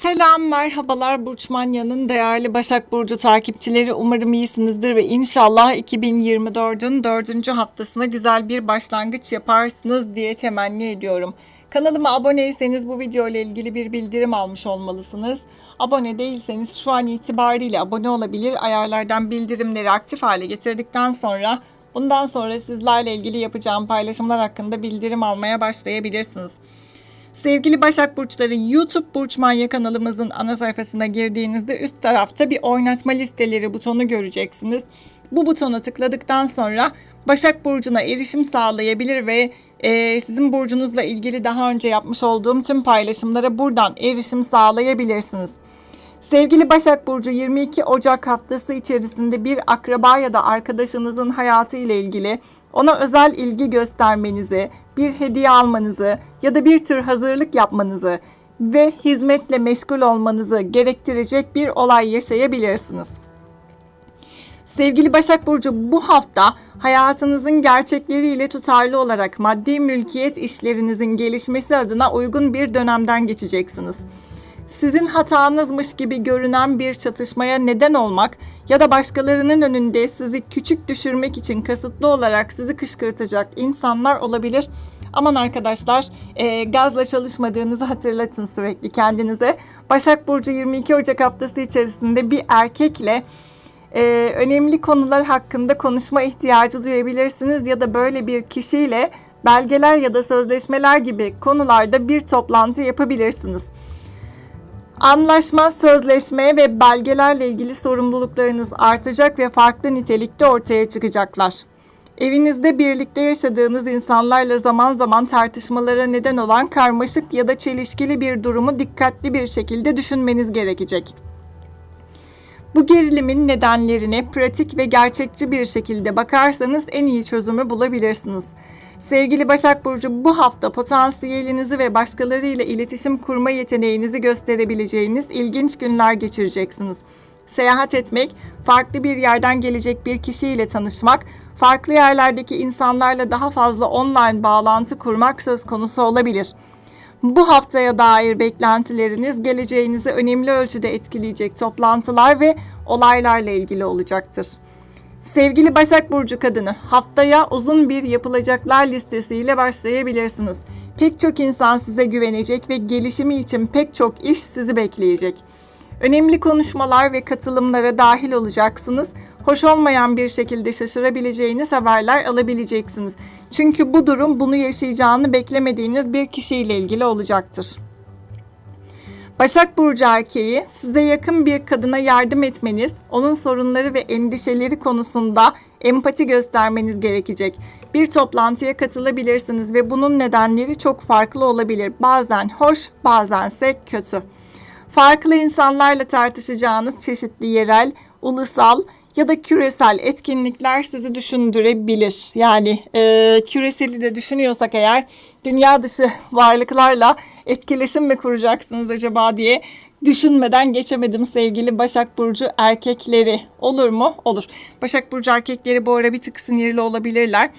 Selam, merhabalar Burçmanya'nın değerli Başak Burcu takipçileri. Umarım iyisinizdir ve inşallah 2024'ün dördüncü haftasına güzel bir başlangıç yaparsınız diye temenni ediyorum. Kanalıma aboneyseniz bu video ile ilgili bir bildirim almış olmalısınız. Abone değilseniz şu an itibariyle abone olabilir, ayarlardan bildirimleri aktif hale getirdikten sonra bundan sonra sizlerle ilgili yapacağım paylaşımlar hakkında bildirim almaya başlayabilirsiniz. Sevgili Başak Burçları YouTube Burç Manya kanalımızın ana sayfasına girdiğinizde üst tarafta bir oynatma listeleri butonu göreceksiniz. Bu butona tıkladıktan sonra Başak Burcu'na erişim sağlayabilir ve e, sizin burcunuzla ilgili daha önce yapmış olduğum tüm paylaşımlara buradan erişim sağlayabilirsiniz. Sevgili Başak Burcu 22 Ocak haftası içerisinde bir akraba ya da arkadaşınızın hayatı ile ilgili ona özel ilgi göstermenizi, bir hediye almanızı ya da bir tür hazırlık yapmanızı ve hizmetle meşgul olmanızı gerektirecek bir olay yaşayabilirsiniz. Sevgili Başak Burcu bu hafta hayatınızın gerçekleriyle tutarlı olarak maddi mülkiyet işlerinizin gelişmesi adına uygun bir dönemden geçeceksiniz sizin hatanızmış gibi görünen bir çatışmaya neden olmak ya da başkalarının önünde sizi küçük düşürmek için kasıtlı olarak sizi kışkırtacak insanlar olabilir. Aman arkadaşlar e, gazla çalışmadığınızı hatırlatın sürekli kendinize. Başak Burcu 22 Ocak haftası içerisinde bir erkekle e, önemli konular hakkında konuşma ihtiyacı duyabilirsiniz ya da böyle bir kişiyle belgeler ya da sözleşmeler gibi konularda bir toplantı yapabilirsiniz. Anlaşma, sözleşme ve belgelerle ilgili sorumluluklarınız artacak ve farklı nitelikte ortaya çıkacaklar. Evinizde birlikte yaşadığınız insanlarla zaman zaman tartışmalara neden olan karmaşık ya da çelişkili bir durumu dikkatli bir şekilde düşünmeniz gerekecek. Bu gerilimin nedenlerine pratik ve gerçekçi bir şekilde bakarsanız en iyi çözümü bulabilirsiniz. Sevgili Başak Burcu bu hafta potansiyelinizi ve başkalarıyla iletişim kurma yeteneğinizi gösterebileceğiniz ilginç günler geçireceksiniz. Seyahat etmek, farklı bir yerden gelecek bir kişiyle tanışmak, farklı yerlerdeki insanlarla daha fazla online bağlantı kurmak söz konusu olabilir. Bu haftaya dair beklentileriniz geleceğinizi önemli ölçüde etkileyecek toplantılar ve olaylarla ilgili olacaktır. Sevgili Başak Burcu kadını, haftaya uzun bir yapılacaklar listesiyle başlayabilirsiniz. Pek çok insan size güvenecek ve gelişimi için pek çok iş sizi bekleyecek. Önemli konuşmalar ve katılımlara dahil olacaksınız. Hoş olmayan bir şekilde şaşırabileceğiniz haberler alabileceksiniz. Çünkü bu durum bunu yaşayacağını beklemediğiniz bir kişiyle ilgili olacaktır. Başak Burcu erkeği size yakın bir kadına yardım etmeniz, onun sorunları ve endişeleri konusunda empati göstermeniz gerekecek. Bir toplantıya katılabilirsiniz ve bunun nedenleri çok farklı olabilir. Bazen hoş, bazense kötü. Farklı insanlarla tartışacağınız çeşitli yerel, ulusal ya da küresel etkinlikler sizi düşündürebilir. Yani e, küreseli de düşünüyorsak eğer dünya dışı varlıklarla etkileşim mi kuracaksınız acaba diye düşünmeden geçemedim sevgili Başak Burcu erkekleri. Olur mu? Olur. Başak Burcu erkekleri bu ara bir tık sinirli olabilirler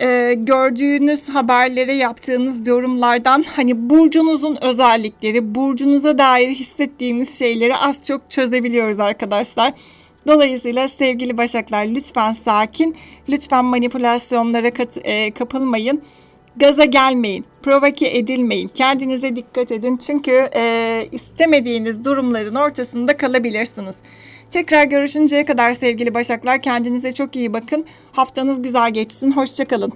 e, gördüğünüz haberlere yaptığınız yorumlardan hani burcunuzun özellikleri, burcunuza dair hissettiğiniz şeyleri az çok çözebiliyoruz arkadaşlar. Dolayısıyla sevgili Başaklar lütfen sakin, lütfen manipülasyonlara kat, e, kapılmayın. Gaza gelmeyin, provoke edilmeyin, kendinize dikkat edin çünkü e, istemediğiniz durumların ortasında kalabilirsiniz. Tekrar görüşünceye kadar sevgili Başaklar kendinize çok iyi bakın. Haftanız güzel geçsin. Hoşçakalın.